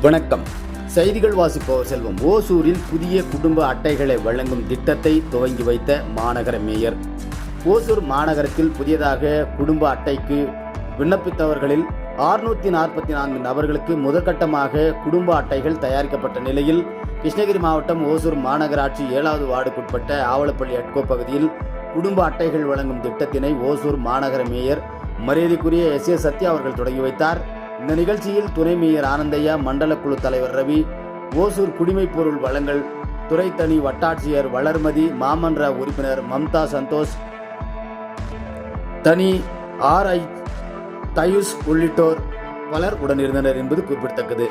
வணக்கம். செய்திகள் வாசிப்பவர் செல்வம். ஓசூரில் புதிய குடும்ப அட்டைகளை வழங்கும் திட்டத்தை துவங்கி வைத்த மாநகர மேயர். ஓசூர் மாநகரத்தில் புதியதாக குடும்ப அட்டைக்கு விண்ணப்பித்தவர்களில் 644 நாற்பத்தி நான்கு நபர்களுக்கு முதற்கட்டமாக குடும்ப அட்டைகள் தயாரிக்கப்பட்ட நிலையில் கிருஷ்ணகிரி மாவட்டம் ஓசூர் மாநகராட்சி ஏழாவது வார்டுக்குட்பட்ட ஆவலப்பள்ளி அட்கோ பகுதியில் குடும்ப அட்டைகள் வழங்கும் திட்டத்தினை ஓசூர் மாநகர மேயர் மரியாதைக்குரிய எஸ் ஏ சத்யா அவர்கள் தொடங்கி வைத்தார். இந்த நிகழ்ச்சியில் துணை மேயர் ஆனந்தையா மண்டல குழு தலைவர் ரவி ஓசூர் குடிமைப் பொருள் வழங்கல் துறை தனி வட்டாட்சியர் வளர்மதி மாமன்ற உறுப்பினர் மம்தா சந்தோஷ் தனி ஆர்ஐ தயூஸ் உள்ளிட்டோர் பலர் உடனிருந்தனர் என்பது குறிப்பிடத்தக்கது.